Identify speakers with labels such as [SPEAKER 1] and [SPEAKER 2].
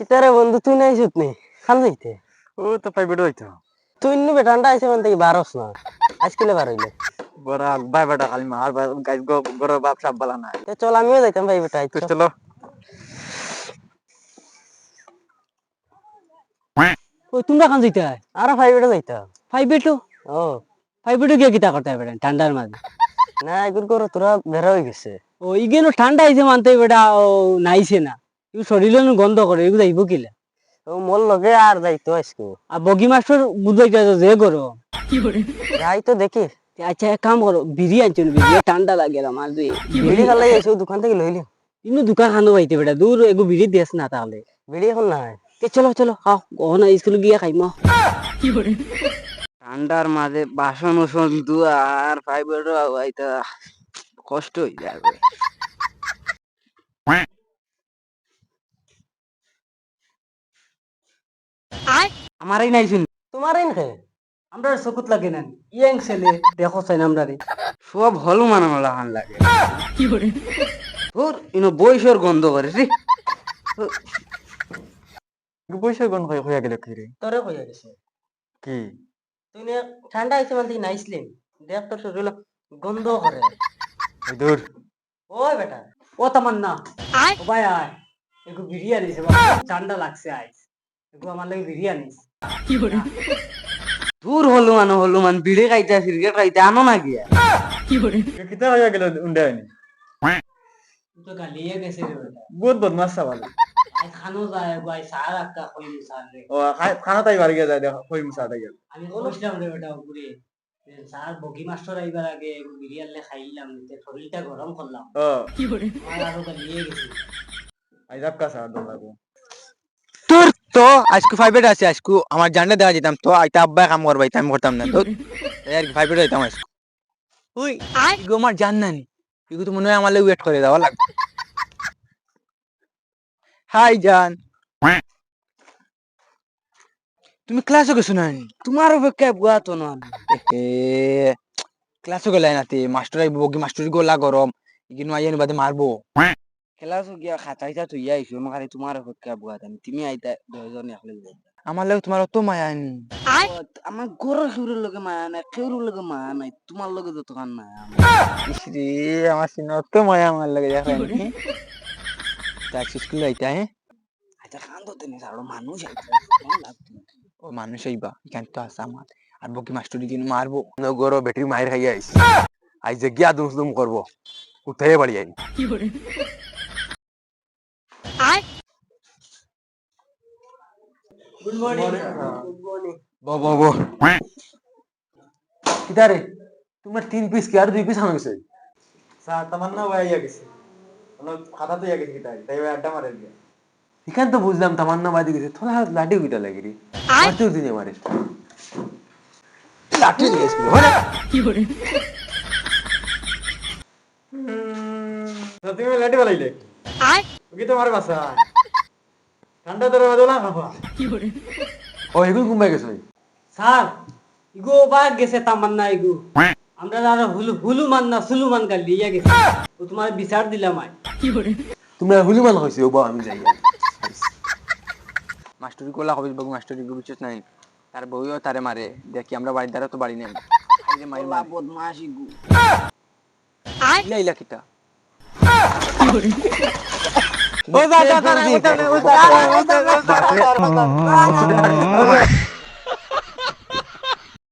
[SPEAKER 1] কিতারে বন্ধু তুই নাই সুত নি। খান যাইতে।
[SPEAKER 2] ও তো প্রাইভেট হইতো।
[SPEAKER 1] তুই ইন্নু বেটানটা আইছে মানে থেকে বারোস না। আজকেলে বার হইলে।
[SPEAKER 2] বড় বাই বেটা খালি মার গাইজ গর বাপ সাপ বালা নাই।
[SPEAKER 1] তে চল আমিও যাইতাম ভাই বেটা
[SPEAKER 2] তো চলো।
[SPEAKER 3] ওই তোমরা খান যাইতে?
[SPEAKER 1] আর ভাই বেটা যাইতাম
[SPEAKER 3] ফাইভ বেটু
[SPEAKER 1] ও।
[SPEAKER 3] বেটু গিয়ে কিতা করতে হবে ঠান্ডার মাঝে?
[SPEAKER 1] না এগুর করে তোরা বেড়া হয়ে গেছে।
[SPEAKER 3] ও ইগেনো ঠান্ডা আইছে মানতে বেটা ও নাইছে না। ইউ শরীর গন্ধ করে এগুলো যাইব কিলা
[SPEAKER 1] ও মোর লগে আর যাইতো আজকে
[SPEAKER 3] আর বগি মাস্টার বুঝাইতে আছে যে করো
[SPEAKER 1] যাই তো দেখি।
[SPEAKER 3] আচ্ছা এক কাম করো বিড়ি আনছো না বিড়ি ঠান্ডা লাগে আমার দুই
[SPEAKER 1] বিড়ি খালাই দোকান থেকে লইলি
[SPEAKER 3] ইনু দোকান খানো পাইতে বেটা দূর এগু বিড়ি দিস না তাহলে
[SPEAKER 1] বিড়ি এখন নাই।
[SPEAKER 3] তে চলো চলো খাও ওখানে স্কুল গিয়ে খাইম ঠান্ডার মাঝে বাসন উসন ধোয়া আর ফাইবার আইতা কষ্ট হয়ে যাবে আমারই নাই শুনি।
[SPEAKER 1] তোমারই না।
[SPEAKER 3] আমরা চকুত লাগে না ইয়াং ছেলে দেখো চাই না আমরা সব হলো মানানো লাগান লাগে। ওর ইনো বয়সের গন্ধ করে রে
[SPEAKER 2] পয়সা কোন হয়ে হয়ে গেল কি রে?
[SPEAKER 1] তোরে কইয়া গেছে।
[SPEAKER 2] কি?
[SPEAKER 1] তুই ঠান্ডা আইছে মানে নাইছিলেন দেখ তোর শরীর গন্ধ করে।
[SPEAKER 2] দূর
[SPEAKER 1] ওই বেটা
[SPEAKER 3] ও তামান্না। ও ভাই আয়। এগু বিরিয়ানি ঠান্ডা লাগছে আইস এগু আমার লাগে বিরিয়ানি দূর হলো মান হলো মান বিড়ি খাইতে সিগারেট খাইতে আনো না গিয়া
[SPEAKER 2] কিতা হয়ে গেল উন্ডা
[SPEAKER 3] তো গালিয়ে গেছে রে বেটা।
[SPEAKER 2] বহুত বদমাস সাবাল
[SPEAKER 3] আই খানো যায় আই সার আক্কা কই সার রে
[SPEAKER 2] ও খানা তাই বাড়ি যায় দেখো কই মুসা তাই
[SPEAKER 3] আমি বলছিলাম রে বেটা উপরে স্যার বগি মাস্টার আইবার আগে বিরিয়ানি খাইলাম তে শরীরটা গরম করলাম
[SPEAKER 2] ও
[SPEAKER 3] আমার আরও গালিয়ে গেছে।
[SPEAKER 2] আই কা
[SPEAKER 4] তোর তো আজকে ফাইভেট আছে, আজকে আমার জানলে দেওয়া যেতাম। তো আইতা আব্বা কাম করবা আমি করতাম না। তো আর কি ফাইভেট হইতাম আজকে। ওই ইগো আমার জান না নি ইগো তো মনে হয় আমার ওয়েট করে দেওয়া লাগবে হাই জান। তুমি ক্লাসে গেছো না?
[SPEAKER 3] তোমার অপেক্ষায় বুয়া তো না
[SPEAKER 4] এ ক্লাসে গেলাই নাতে মাস্টার বগি মাস্টার গোলা গরম। ইগিনো আইয়ানি বাদে মারবো।
[SPEAKER 3] খেলা তো গিয়া খাতাইতা তুই আইছো আমার খালি তোমার অপেক্ষায় বুয়া আমি তুমি আইতা দুজন একলে
[SPEAKER 4] আমার লাগে তোমার অত মায়া নি?
[SPEAKER 3] আমার গরর খেউরের লগে মায়া নাই খেউরের লগে মায়া নাই। তোমার লগে যত কান মায়া
[SPEAKER 4] ইসরে আমার সিনে অত মায়া আমার লাগে দেখেন ট্যাক্সি স্কুল আইতা হ্যাঁ
[SPEAKER 3] আচ্ছা কান তো তেনে ছাড়ো মানুষ আইতা
[SPEAKER 4] ও মানুষ আইবা এখানে তো আছে আমার আর বকি মাস্টারি কিনে মারবো গরো ব্যাটারি মায়ের খাইয়া আইস আই যে গিয়া দুম দুম করব উঠে বাড়ি আইন
[SPEAKER 1] গুড মর্নিং
[SPEAKER 4] বো বো বো কিদারে তোমার তিন পিস কি আর দুই পিস আনা গেছে
[SPEAKER 2] স্যার গেছে। মানে খাতা তো গেছে কিতাই তাই আড্ডা মারে গিয়া
[SPEAKER 4] এখান তো বুঝলাম তামান্না বাদি গেছে। থোড়া লাঠি উইটা লাগে রে মারতে দিনে মারে লাঠি নিয়ে হরে
[SPEAKER 2] তো তুমি লাঠি বালাইলে কি তোমার বাসা। ঠান্ডা তোর বাদলা খাবা
[SPEAKER 4] ও এগুলো ঘুমাই গেছে?
[SPEAKER 3] স্যার ইগো বাগ গেছে তামান্না ইগো। আমরা আর হুলু হুলু মান না সুলু মান গাল লিয়া গেছে। ও তোমার বিচার দিলাম আই
[SPEAKER 4] তোমরা হুলিমান হইছে ও বা আমি যাই। মাস্টারি কোলা হবে বগি মাস্টারি গো নাই। তার বউও তারে মারে দেখি আমরা বাড়ি দ্বারা তো বাড়ি নেই। আইলে মাইর মার।
[SPEAKER 3] বদমাশ ইগো।
[SPEAKER 4] ইলা কিতা
[SPEAKER 1] ওই যা যা যা ওটা ওটা